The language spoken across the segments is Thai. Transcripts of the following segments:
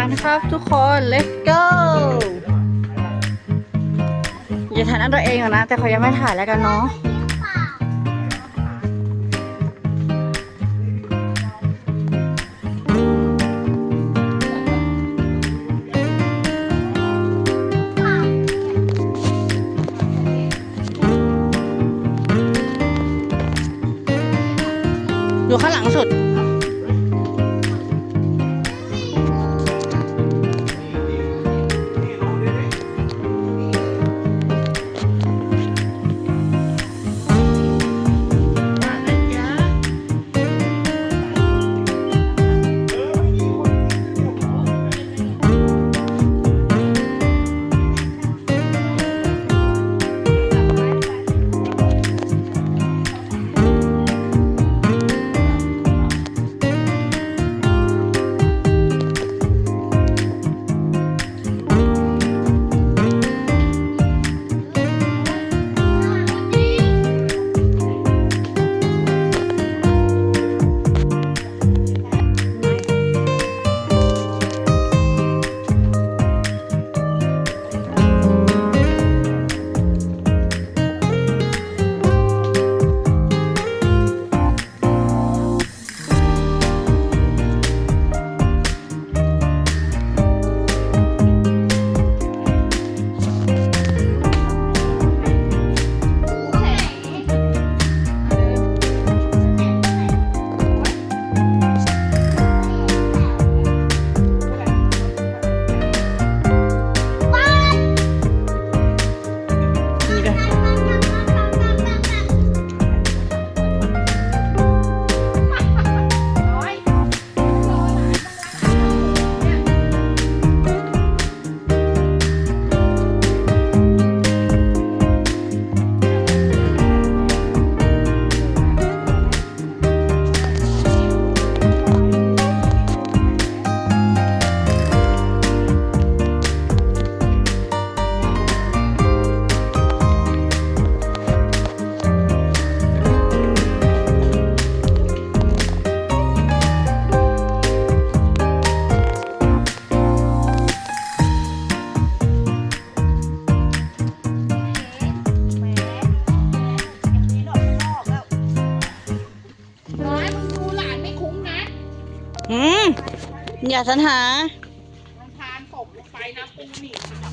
กันครับทุกคน let's go อย่าถ่ายนั่นตัวเองนะ แต่เขายังไม่ถ่ายแล้วกันเนาะ อย่าสรรหา มันทานตกลงไปนะปูนีบ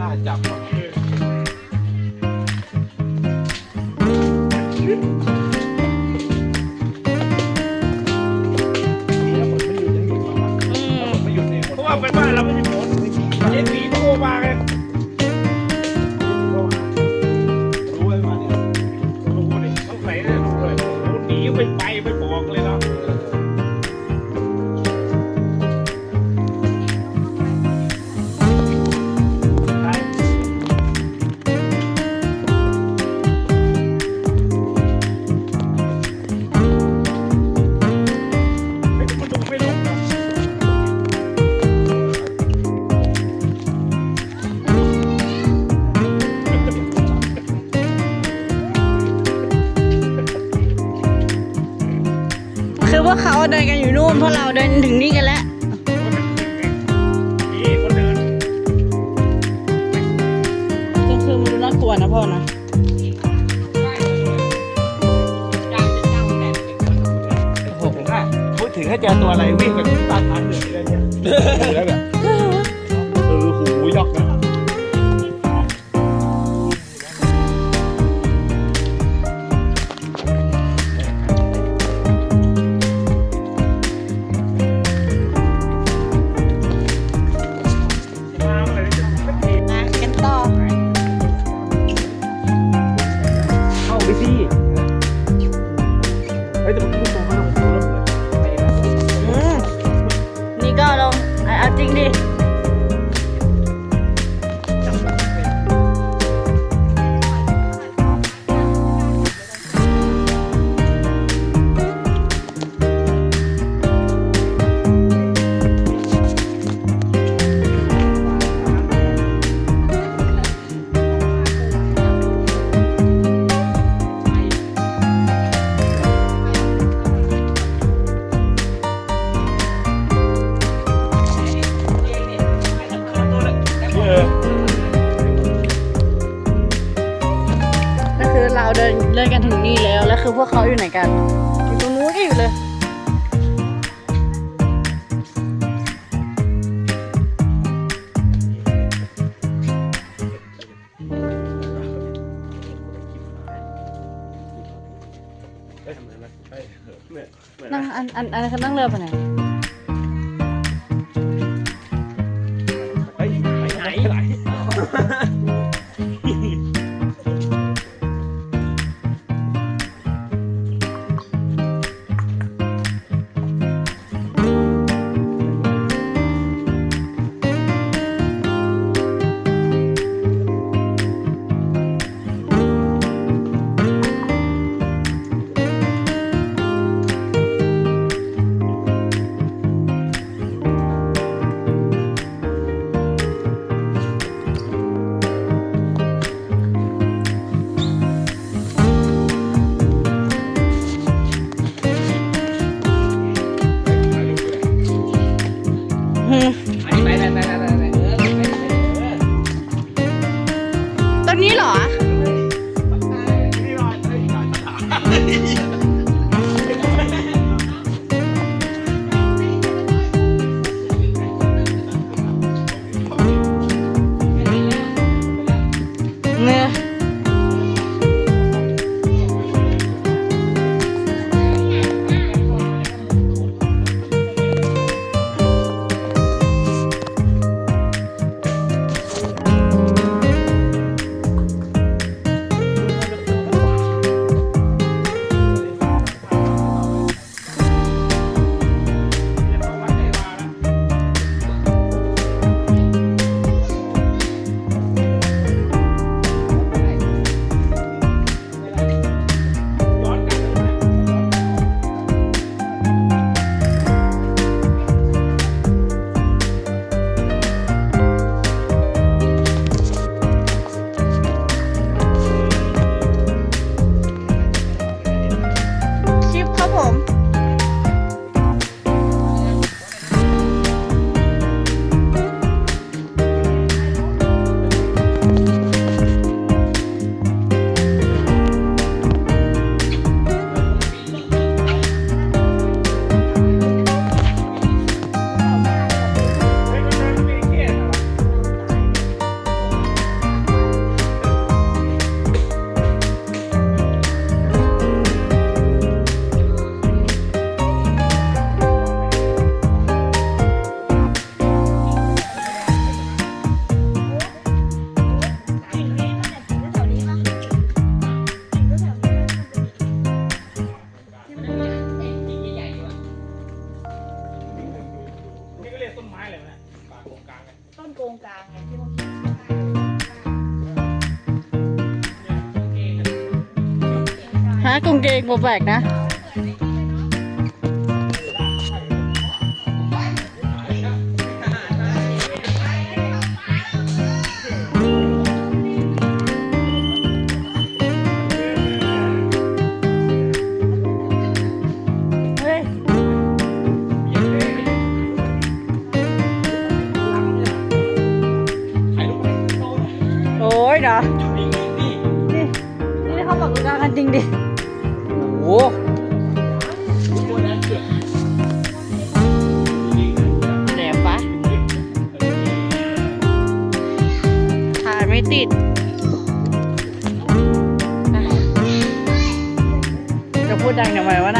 น่าจับหรอกดีนะฝนไม่หยุดยังหยุดมานะถ้นไม่หยุดเนี่เพราะว่าเป็นบ้านเราไม่มีฝนเจ๊ปีโทรมาไง นพวกเราเดินถึงนี่กันแล้วก็คือมันดูน่ากลัวนะพ่อนะพูดถึงถ้าเจอตัวอะไรวิ่ง กัน อยู่ตรงนู้นก็อยู่เลยนั่งอันอันอันเขานั่งเรือไปไหน เกงผมแปลกนะ เฮ้ย โอ้ยเานี่นี่เขาบอกกันจริงดิ แหนปะถ่ายไม่ติดอย่พูดดังทำไมวะนะ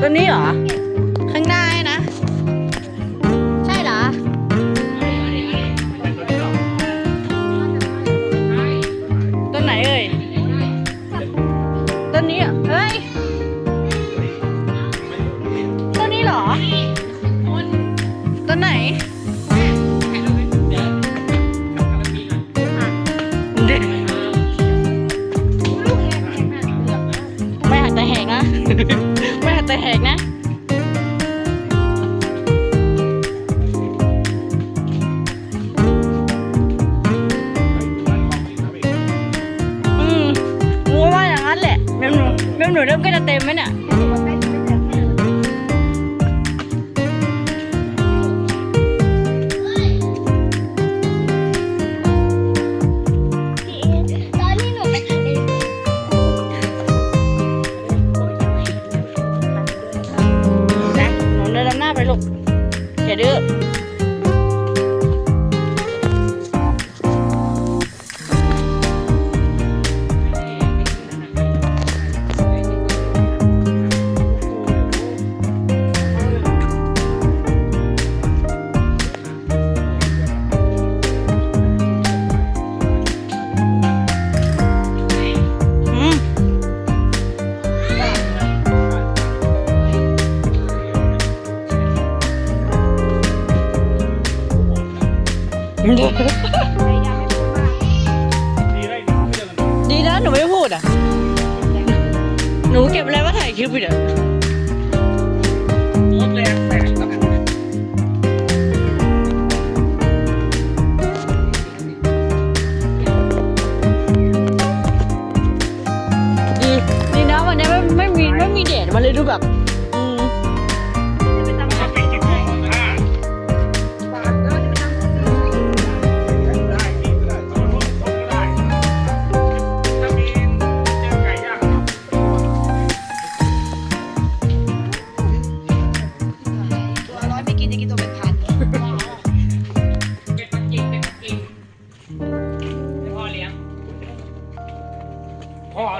ตัวนี้เหรอ เริ่มหนูเริ่มก็จะเต็มไหมเนี่ย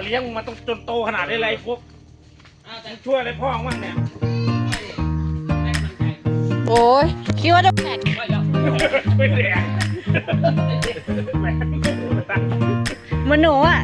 เลี้ยงมาต้องจนโตขนาดนี้เลยไอ้พวกช่วยอะไรพ่อมั่งเนี่ยโอ้ยคิดว่าจะแดม่ดมามันหนูอะ